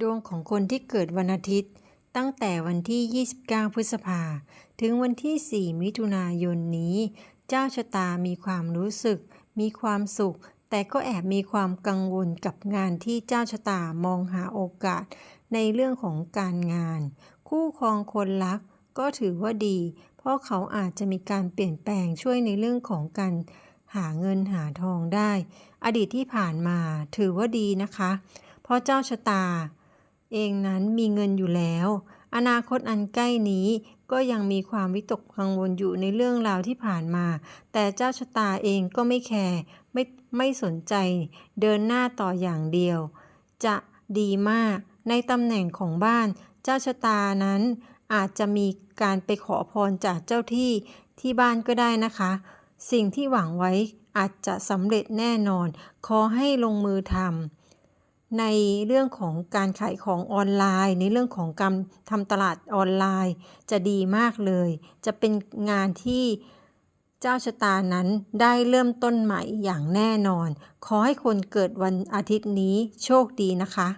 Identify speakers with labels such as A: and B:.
A: ดวงของคนที่เกิดวันอาทิตย์ ตั้งแต่วันที่ 29 พฤษภา ถึงวันที่ 4 มิถุนายนนี้ เจ้าชะตามีความรู้สึก มีความสุข แต่ก็แอบมีความกังวลกับงานที่เจ้าชะตามองหาโอกาส ในเรื่องของการงาน คู่ครองคนรักก็ถือว่าดี เพราะเขาอาจจะมีการเปลี่ยนแปลงช่วยในเรื่องของการหาเงินหาทองได้ อดีตที่ผ่านมาถือว่าดีนะคะ เพราะเจ้าชะตา เองนั้นมีเงินอยู่แล้ว อนาคตอันใกล้นี้ก็ยังมีความวิตกกังวลอยู่ในเรื่องราวที่ผ่านมา แต่เจ้าชะตาเองก็ไม่แคร์ไม่ไม่สนใจ เดินหน้าต่ออย่างเดียว จะดีมาก ในตำแหน่งของบ้าน เจ้าชะตานั้นอาจจะมีการไปขอพรจากเจ้าที่ที่บ้านก็ได้นะคะ สิ่งที่หวังไว้อาจจะสำเร็จแน่นอน ขอให้ลงมือทำ ในเรื่องของการขายของออนไลน์ ในเรื่องของการทำตลาดออนไลน์ จะดีมากเลย จะเป็นงานที่เจ้าชะตานั้นได้เริ่มต้นใหม่อย่างแน่นอน ขอให้คนเกิดวันอาทิตย์นี้โชคดีนะคะ